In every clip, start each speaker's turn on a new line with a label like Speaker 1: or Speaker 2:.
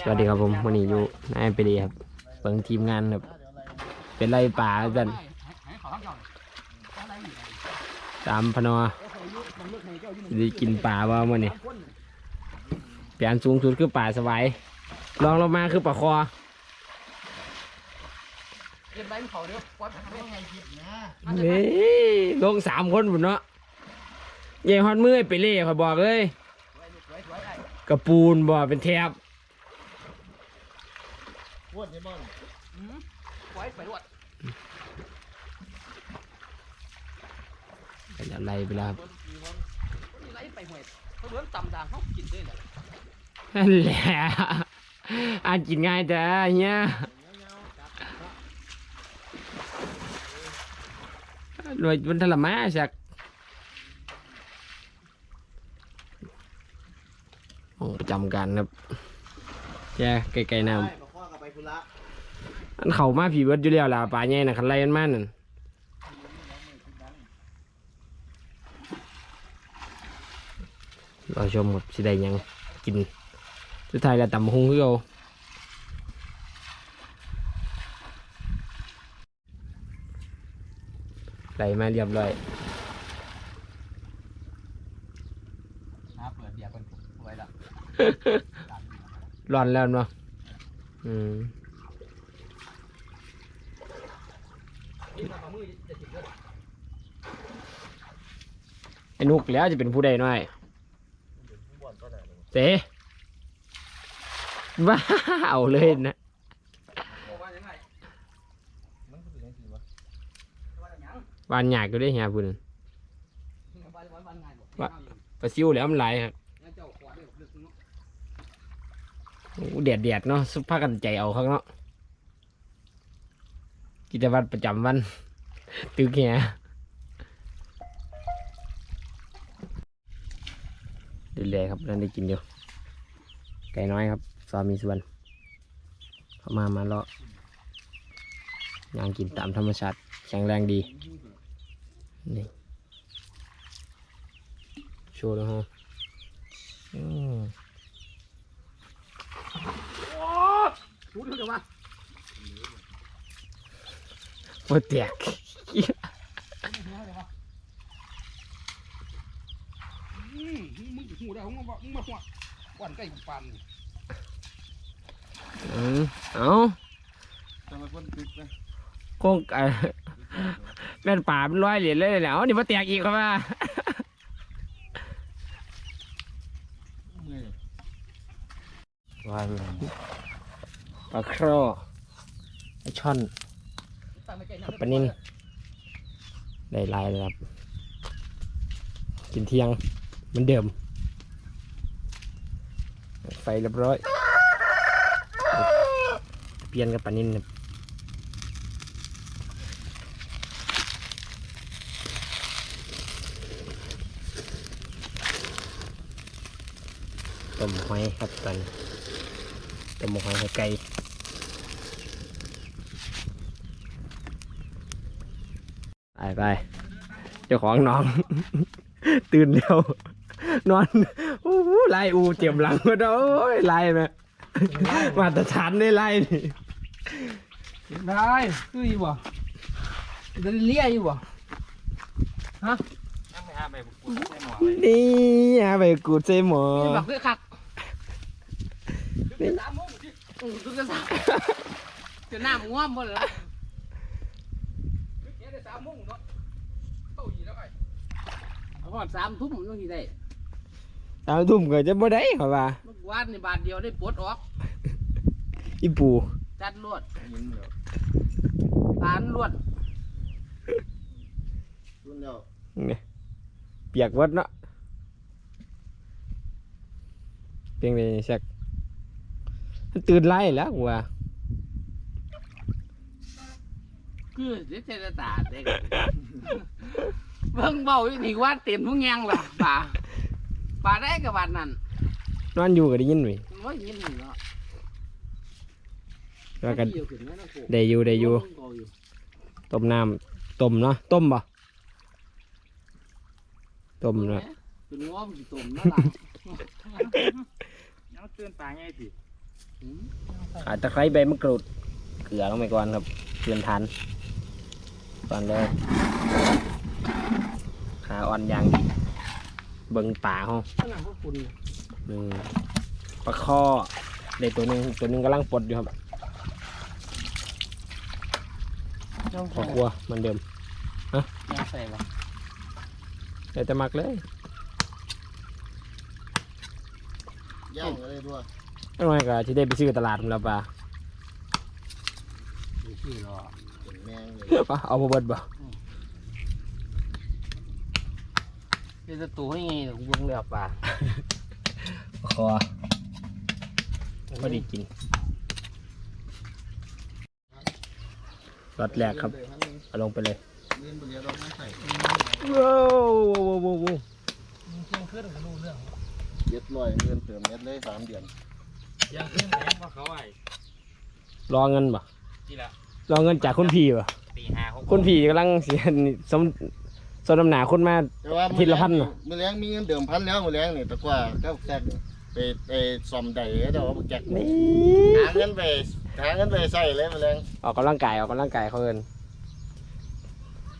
Speaker 1: สวัสดีครับผมวันนี้อยู่นายไปดีครับเปิงทีมงานครับ เป็นไรป่าจันตามพนอด้กินป่าว่ามื่อนี้เปลี่ยนสูงสุดคือป่าสวายลองลงมาคือป่าคอ
Speaker 2: เก็บใบมันเขาเดี๋ยวปล่อยไปให้ไงคิดนะ
Speaker 1: นี่ลงสามคนบุญเนาะใหญ่ฮอดมือไปเล่ขอบอกเลยกระปูนบ่เป็นแทบ
Speaker 3: วดใช่บ้าง
Speaker 2: อืมปล่อยไปรวด
Speaker 1: เป็นอะไรไปแล้วครับ
Speaker 2: นี่ไหลไปห่วยเขาเลื่อนต่ำด่างเขากินได้แหละ
Speaker 1: นั่นแหละอ่านกินง่ายแต่เนี้ยรวยมันทรมานสักห้องประจำการครับแย่ไกลๆน้
Speaker 3: ใช่มาคว้ากับไปธุระำ
Speaker 1: อันเขามาผีเบิดอยู่แล้วล่ะป่าใหญ่น่ะคันไล่มันมานั่นรอชมครับสิได้หยังกิน สุดท้ายแล้วตำบักหุงคือเอาไหลมาเรียบร้อย
Speaker 2: นะเปิดเบียร์คนไว้ละ
Speaker 1: ร้อนแล้วเนาะ อืม
Speaker 2: นี่มาฝ่ามือจะติดเลย
Speaker 1: ไอ้นุกแล้วจะเป็นผู้ใดหน่อย
Speaker 3: บ่อนก็ได้เลย
Speaker 1: เจ๊บ้าเอาเลยนะ
Speaker 2: บอกว่ายังไง
Speaker 3: มันก็เป็นยังไงวะ
Speaker 2: ว่าอย่างยัง
Speaker 1: วานหยากอยู่ได้เฮียพุ่น
Speaker 2: ว่าว่าว่าไงบอก
Speaker 1: ว่าปลาซิวแหล้วมันไหลายครับ
Speaker 2: งั้นเจ้าขวดเดี๋ยวลึกเนาะ
Speaker 1: โอ้ เดียดเดียดเนาะสุภาพกันใจเอาข้างเนาะกิจวัตรประจำวันตึกเฮียเรื่อยๆครับนั่นได้กินอยู่ไก่น้อยครับซอมีส่วนเข้ามามาเลาะย่างกินตามธรรมชาติแข็งแรงดีนี่โชว์แล้วฮะ อืม
Speaker 2: รู้เรื่องว่า
Speaker 1: โอ้แตก
Speaker 2: อืมมึงจะหูได้มึงมามึงมาหัวก่อนใกล้กูปัน
Speaker 1: อืมเอา
Speaker 3: ทำไมคนตึกนะ
Speaker 1: โคงเอ่อแม่นป่าเป็นร้อยเหรียญเลยแหละเอานี่มาแตกอีกครับว่า
Speaker 3: เมื่อย
Speaker 1: ว้าวป ลาครอไอช่อน
Speaker 2: ตามไปใกล้
Speaker 1: ปลานินได้หลายเลยครับ กินเที่ยงเหมือนเดิม ไฟเรียบร้อย เปลี่ยนกับปลานินครับต้มหอยครับตอนนี้ต้มหอยให้ไก่ ไปไปเจ้าของน้อง ตื่นเร็วนอนอู้หูไล่อูเจ็บหลังมาโอ้ยไล่ไหมมาตรฐานได้ไล่นี่
Speaker 2: ได้คืออยู่บ่จะเลี้ยอยู่บ่
Speaker 3: นั่งไปหาไปกูใส่หมอ
Speaker 1: นี่ฮะไปกูดใส่หมอ
Speaker 2: นี่บักเพื่อคักสามโมงดิอือถึงจะสามจะน้ำง่วมหมดแล้วเดี๋ยวได้สามโมงเนาะเข้าอีแล้วไอ้ เอาก่อนสามทุ่มต้องกี่ได้
Speaker 1: เอาทุ่มก็จะบ่ได้เขาว่า
Speaker 2: เมื่อวานในบาทเดียวได้ปลดออก
Speaker 1: อีปู
Speaker 2: จัดลวด
Speaker 3: ยินเหรอ
Speaker 2: ปานลวด
Speaker 3: รุ่นเดียว
Speaker 1: เนี่ยเปียกวัดเนาะเพียงเลยสักมันตื่นไล่แล้วกูว่า
Speaker 2: คือเดี๋ยวเจรตาเด็ก เบิ่งเบาอยู่นี่ว่าเต็มทุกแงงล่ะป่าป่าได้กับบาดนั่น
Speaker 1: นอนอยู่ก็ได้ยินไหม
Speaker 2: มันว่ายินนี่เนาะ
Speaker 1: แล้วก็
Speaker 2: เกี่ยวขึ้นไหมนะกู
Speaker 1: ได้อยู่ได้อยู่
Speaker 2: เบิ่งเบาอยู่
Speaker 1: ต้มน้ำต้มเนาะต้มบ่ต้มเนาะ
Speaker 2: เป็นง้อมนสิต้มเนาะล่ะ
Speaker 3: เอาเตือนตาไงสิ
Speaker 1: ขาตะไคร้ใบมะกรูดเกลือลงไปก่อนครับเกลือนทานก่อนเลย ขาอ่อนอยางดีเบิ่งป่าห้อง
Speaker 2: ขนาดพวกคุณ
Speaker 1: หนึ่งปลาข้อได้ตัวหนึ่งตัวหนึ่งกำลังปลดอยู่ครับ
Speaker 2: ย่อง
Speaker 1: ขอครัวเหมือนเดิม
Speaker 2: ย่างใส่ปะ
Speaker 1: แต่จะมักเลย
Speaker 3: ย่างอะไรด้วย
Speaker 1: ไม่ว่าก็ที่ได้ไปซื้อตลาดมันแล้วปลา
Speaker 2: ดูชื่อรอ
Speaker 3: เป็นแมงเลย
Speaker 1: ปะเอามาเบิดบ่
Speaker 2: เดี๋ยวจะตัวให้ไงเดี๋ยวกูเบิ่งเรือปลา
Speaker 1: ปลาคอพอดีกินรสแรกครับ เอาลงไปเลย
Speaker 3: เล่นไปเรียนเราไม่ใส่
Speaker 1: ว้าวว้าวว้าวว้าว
Speaker 2: เที่ยงคืนก็รู้เรื่อง
Speaker 3: เย็ดลอยเงินเติมเม็ดเลยสามเดือน
Speaker 2: ยังคืนแหนเพราะเขาไอ้
Speaker 1: รอเงินบ่
Speaker 2: ที่ละ
Speaker 1: รอเงินจากคุณพี่บ่
Speaker 2: ตีห้าหก
Speaker 1: คุณพี่กำลังเสียสม สมน้ำหนาคุณมา
Speaker 3: แต่ว่า
Speaker 1: ทีละพันเหรอ
Speaker 3: มือแรงมีเงินเดิมพันแล้วมือแรงนี่แต่กว่าก็แจกไปไปซ่อมใดก็เดี๋ยวเอาแจก
Speaker 1: นี่
Speaker 3: หาเงินไปหาเงินไปใส่เลยมือแรง
Speaker 1: ออกกำลังกายออกกำลังกายเขาเอิน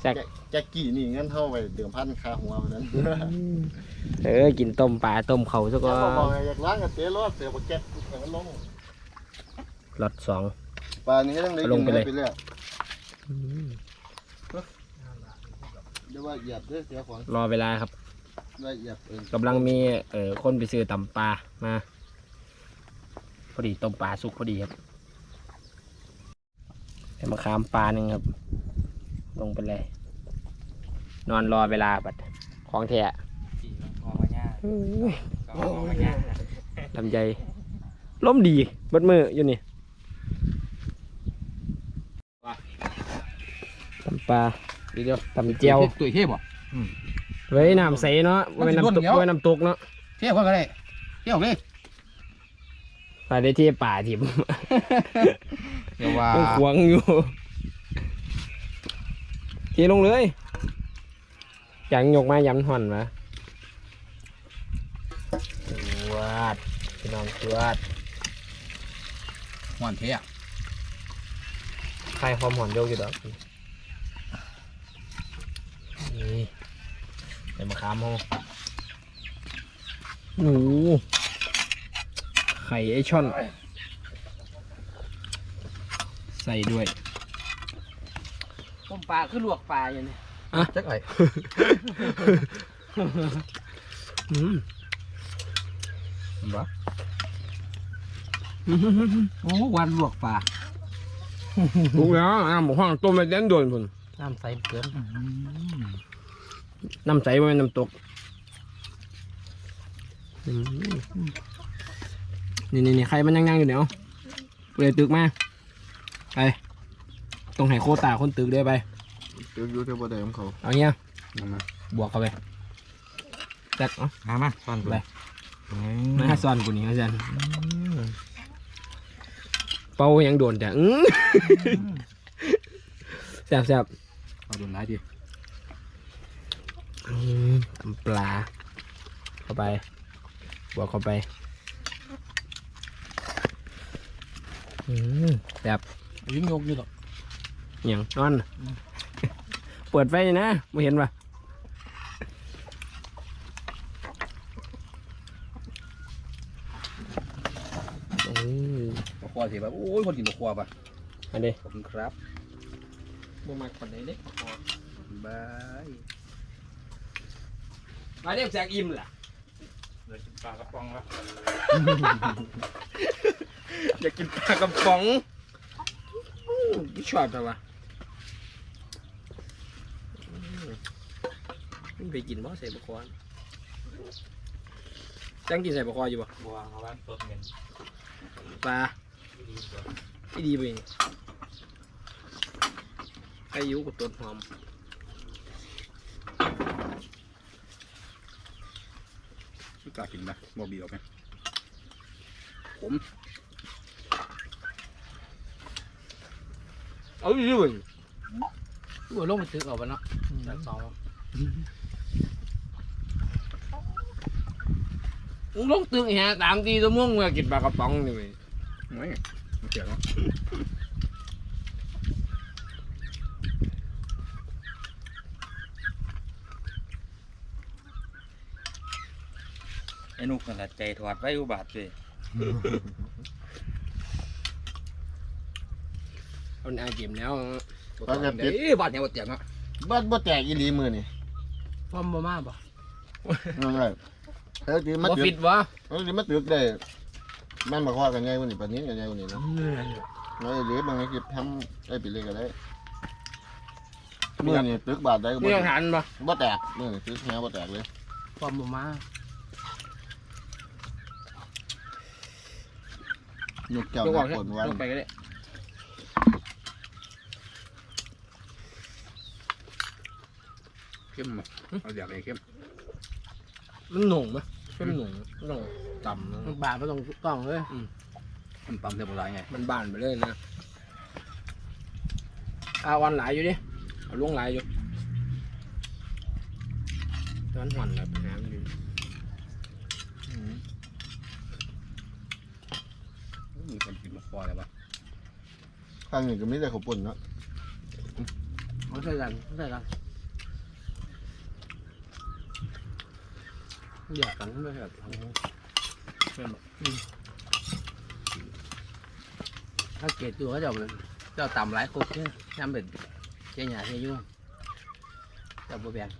Speaker 1: แซก
Speaker 3: แจกกี่นี่เงินเท่าไปเดิมพันค่าหัวมันนั้น
Speaker 1: เออกินต้มปลาต้มเขาซะก่อ
Speaker 3: แล้วก็บอก
Speaker 1: น
Speaker 3: ให้อยากล้างกับเตะรอดเสือบักแจกอย่างนั้นลง
Speaker 1: รถสอง
Speaker 3: ปลานี้ต้องได้
Speaker 1: เอาลงไปเลย
Speaker 3: ไป เรื่อยเดี๋ยวว่าเหยียบเด้อเสียของ
Speaker 1: รอเวลาครับ
Speaker 3: ว่าเหยียบเอง
Speaker 1: กำลังมีเอ่อคนไปซื้อตำปลามา พอดีต้มปลาสุกพอดีครับให้มาขามปลาหนึ่งครับ ลงไปเลย นอนรอเวลาบัดของแท้
Speaker 2: สี่มองมาย่าก็มองมาย่า
Speaker 1: ลำใจล้มดีเบัดมืออยู่นี่ตำปลา
Speaker 2: เดี๋ยว
Speaker 1: ตำเจียว
Speaker 2: ตุ๋ยเทียบบ่
Speaker 1: เว้ยน้ำใสเนาะไว้น้ำตกไว้น้ำตกเนาะ
Speaker 2: เทียบก็ได้เทียบเลย
Speaker 1: ไปได้ที่ป่าทิม
Speaker 2: เดี๋ยวว่า
Speaker 1: ต้องขวางอยู่เทลงเลยอย่างยกมายำห่อนมาตวดพี่น้องตวด
Speaker 2: หวานเทีย
Speaker 1: ใครความห่อนโยกอยู่ดอก นี่ใส่มะขามโฮหนูไข่ไอช่อน ใส่ด้วย
Speaker 2: ต้มปลาคือลวกปลาอย่างนี้
Speaker 1: อะ
Speaker 2: จักไอ้
Speaker 1: อืม
Speaker 2: บ่โอ้วันลวกปลา
Speaker 1: ถูกแล้วอะหมูห้องต้มไปเด่นโดนพุ่น
Speaker 2: น้ำใสเกิน
Speaker 1: น้ำใสไว้น้ำตกอืมนี่นี่นี่ใครมันยังยังอยู่เดี๋ยวไปเลยตึกมาไปตรงไหนโคตาคนตึกเด้ไป
Speaker 3: เดี๋ยวอยู่ที่บ่ได้ของเขา
Speaker 1: เอาเงี้ยบวกเข้าไปแจ็คเอะ
Speaker 2: มามาซ่อน
Speaker 1: ไปมาให้ซ่อนกูนี่อาจารย์เป่ายังโดนจ้ะอื้อแซ่บแซ่บ
Speaker 2: เอาโดนร้ายดิ
Speaker 1: อืม ตำปลา เข้าไป บวกเข้าไปอืมแซ่บ
Speaker 2: ยิ่งยกอยู่หรอก
Speaker 1: อหย่างนอน เปิดไฟนะไม่เห็นปะอืม
Speaker 2: ตะควาสิแบบโอ้ยคนกินตะควาป่ะ
Speaker 1: อันนี้
Speaker 2: ขอบคุณครับ
Speaker 1: บ่มาคนไหนเด็ก
Speaker 2: บาย
Speaker 1: มาเรียกแจกอิ่มล่ะ
Speaker 3: เดี๋ยวกินปลากระป๋องละ
Speaker 1: อยากกินปลากระป๋องชอบแต่ว่าไม่ไปกินบ่ใส่บะคอนจังกินใส่บะคออยู่บ่
Speaker 3: บัวเขาบ้านสดเงิน
Speaker 1: ปลาที่ดีไปนี่ไอายุกับต้นหอม
Speaker 2: ชื่อ กล้ากินนะบ่บีออกไหม
Speaker 1: เอาอยู่ด้วย
Speaker 2: ตัวลงไปตึกเอาไปเนาะจากสองมึงลงตึกแฮะตามตีตัวม่วงมากินปลากระป๋องนี่เว้ย
Speaker 1: ไม่เกี่ยวเนาะ
Speaker 4: ไอ้นุกนั่นแหละใจถอดไว้อุบาทเลย
Speaker 1: เอาอาเกมแล้ว
Speaker 3: ตอนจะปิด
Speaker 1: เอ้ยบาดเนี่ยบาดเจ็บเนาะ
Speaker 3: บ้านบ่แตกอีหลีมือนี่
Speaker 2: พร้อมบ่มาบ่
Speaker 3: นั่นแหละเฮ้ยดีมา
Speaker 1: บ่
Speaker 3: ตึ
Speaker 1: ฟิ
Speaker 3: ก
Speaker 1: ตวะ
Speaker 3: เฮ้ยดีมาตึกได้แม่นบอกว่ากันไงวันนี้ปานนี้กันไงวันนี้เนาะแล้วเดี๋ยวบางทีทำได้ไปเลยก็ได้มือนี่ตึกบาทได้ก็
Speaker 1: มี
Speaker 3: บ่
Speaker 1: หลักฐานปะ
Speaker 3: บ่แตกมือนี่ตึกแฮบ่แตกเลย
Speaker 2: พร้อมบ่มา
Speaker 3: ยกแก้วย
Speaker 1: กออก
Speaker 3: น้ำ
Speaker 1: ใช่
Speaker 3: ฝนวัน
Speaker 1: ยกไปก็ได้
Speaker 5: เข้มมาเอาอยากให้เข้ม
Speaker 1: มันหนุ่มไหมเข้มหนุ่มไม่ต้องต่ำนะ
Speaker 2: มันบาดบ่ต้องต้องเลย
Speaker 5: มันปั๊มเทปไรไง
Speaker 1: มันบานไปเลยนะเอาวันหลายอยู่ดิเอาลงหลายอยู่ตอนหวันแล้วหามันอยู่
Speaker 5: มีคนกินมาฟอยแล้วปะ
Speaker 3: ข้างนี้ก็มีแต่ข้าวปุ่นเนาะ
Speaker 2: เขาใส่กันเขาใส่กันอยากกันไม่แบบถ้าเกตตัวเขาจะเป็นเจ้าต่ำหลายคนเนี่ยน้ำเป็นเจ้าหยาเจ้ายุ่งเจ้าบ่แบ่ง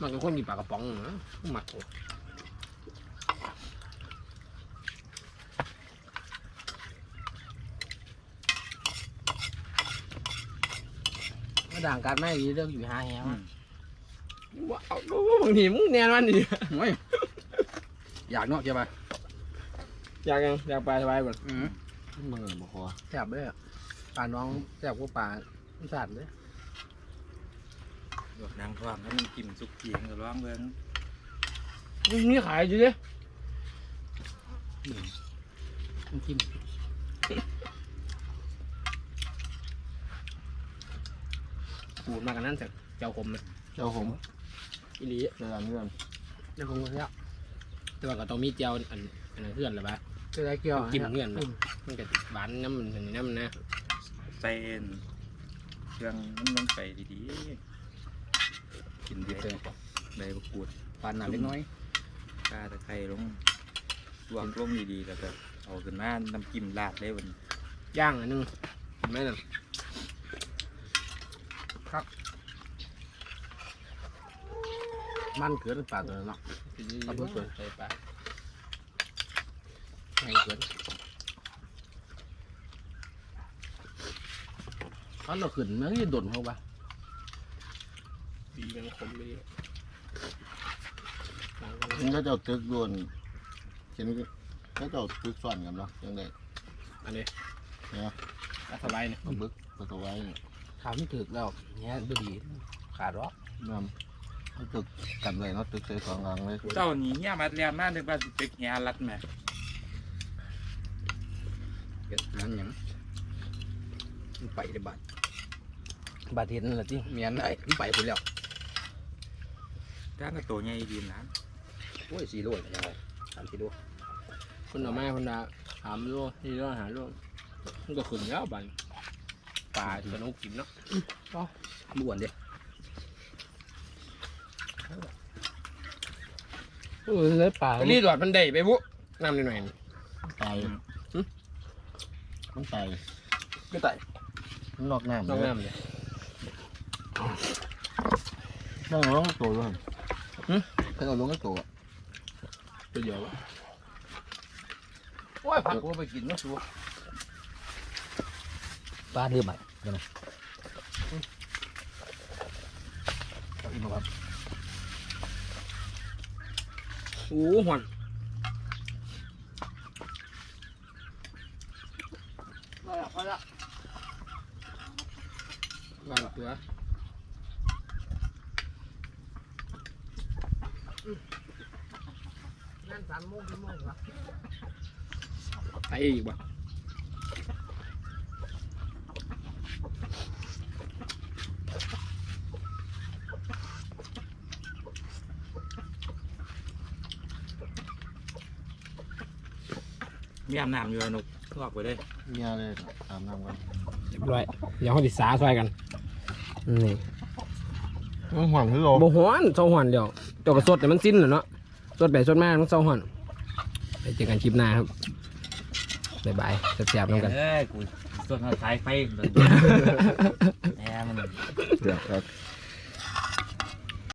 Speaker 1: มันก็คนกินปลากระป๋องนะหมักโอ้
Speaker 2: ก็ด่างกันไม่ดีเรื่องอยู่หาแหว
Speaker 1: ว้าวบางทีมึงแน่นอนดิ
Speaker 5: โอ้ยอยากเนาะใช่ปะ
Speaker 1: อยากยังอยากไปสบายบ่
Speaker 5: อืม
Speaker 3: มือบ่พอ
Speaker 2: แซ่บเลยอะปลาน้องแซ่บกว่าปลาสัตว์เลย
Speaker 4: ดอกนางทองแล้วมันกินสุกเกียงก็ร้องเบิ่ง
Speaker 1: นี่ขายอยู่ดิ
Speaker 2: มันกิน
Speaker 1: ปูดมากันนั่นจากเจ้าคมนะ
Speaker 3: เจ้าผม
Speaker 1: อีหลี
Speaker 3: เจอกันเพื่อน
Speaker 2: นี่คงเสีย
Speaker 1: แต่ว่าก็ต้องมีเจียวอันอันนั้นเพื่อนหรือปะ
Speaker 2: จะได้เกี่ยว
Speaker 1: กินเงื่อนนะมันก็หวานน้ำมันอันนี้น้ำนะ
Speaker 4: ใส่เครื่องมันลงไปดีๆ กิน
Speaker 5: ดี
Speaker 4: ได้
Speaker 5: เตอร์
Speaker 4: ใบมะกรูด
Speaker 5: ปานน้ำเล็กน้อย
Speaker 4: กาตะไคร้ลงลวกลงดีๆแล้วก็เอาขึ้นมาน้ำจิ้มราดได้บน
Speaker 1: ย่างอันนึงเห็นไหมนั่น
Speaker 2: มันเกินปลาตัวเนาะ
Speaker 1: เอาเพื่อนใส่ปลา
Speaker 2: ไม่เกินเขาเราขึ้นมันก็จะดนเขาปะ
Speaker 1: ดีมันคมไปดิ
Speaker 3: มันก็เจ้าตึกดวนเห็นก็เจ้าตึกซ่อนกันเนาะยังไง
Speaker 1: อันนี้
Speaker 3: เนี่ย
Speaker 1: รัสบายเนี่ย
Speaker 3: มาบึกมาตัวไว้เนี่ย
Speaker 2: ถามไม่ถึกแล้วเนี่ยดูดีขาดหรอก
Speaker 3: นำเอาตึกกันเลยเนาะตึกใส่สองหลังเลย
Speaker 4: เจ้าหนีเนี่ยมาเรียนมานึกว่าสิตึกแหรัดแหม่
Speaker 5: เก็บนั้นหยังมันไปได้บาด
Speaker 2: บาดเห็นนั่นแหละที่
Speaker 5: เมียนได้มันไปพุ่นแล้ว
Speaker 4: จ้างกับตัวใหญ่ดีนะ
Speaker 5: โอ้ยสี่โลเลยยังไงสามสี่โล
Speaker 1: คนเอามาคนละสามโลสี่โลหาโลมันก็ขึ้นแล้วบันปลาสนุกกินเนาะ
Speaker 5: บ้วนเด้
Speaker 2: เออเลยปลา
Speaker 1: อันนี้ดอดมันได้ไปบุน้ำหน่อย
Speaker 3: ตายมันตาย
Speaker 1: ๆก็ไต่
Speaker 3: มันนอกน้ำ
Speaker 1: น้อง
Speaker 3: เลย
Speaker 1: น้ำเลย
Speaker 3: นั่งร้องตัวด้วย ถ้าเราลงก็ตัว
Speaker 1: ตัวเดียววะ
Speaker 2: โอ้ยผักกูไปกินนะสู
Speaker 5: ปลาเดือใหม่
Speaker 1: โอ้หวนายอีกบ่
Speaker 4: มีอาบน้ำอยู่แล้วนุกลอกไปเลย
Speaker 3: เมียเลยอาบน้ำกัน
Speaker 1: เรียบร้อยเดี๋ยวเขาติดสาซอยกันนี่
Speaker 3: มันหว่นงคือโล
Speaker 1: บ่หอนเศร้าหวานเดี๋ยวเจ้ากระสดแต่มันสิ้นแล้วเนาะสดแไปสดมต้องเศร้าหวานไปเจอกันคลิปหน้าครับ บ๊ายบายแซ่บๆน้ำกัน
Speaker 4: เอ้ยกูส่วนสายไฟ แหมมัน
Speaker 3: เดี๋ยวครับ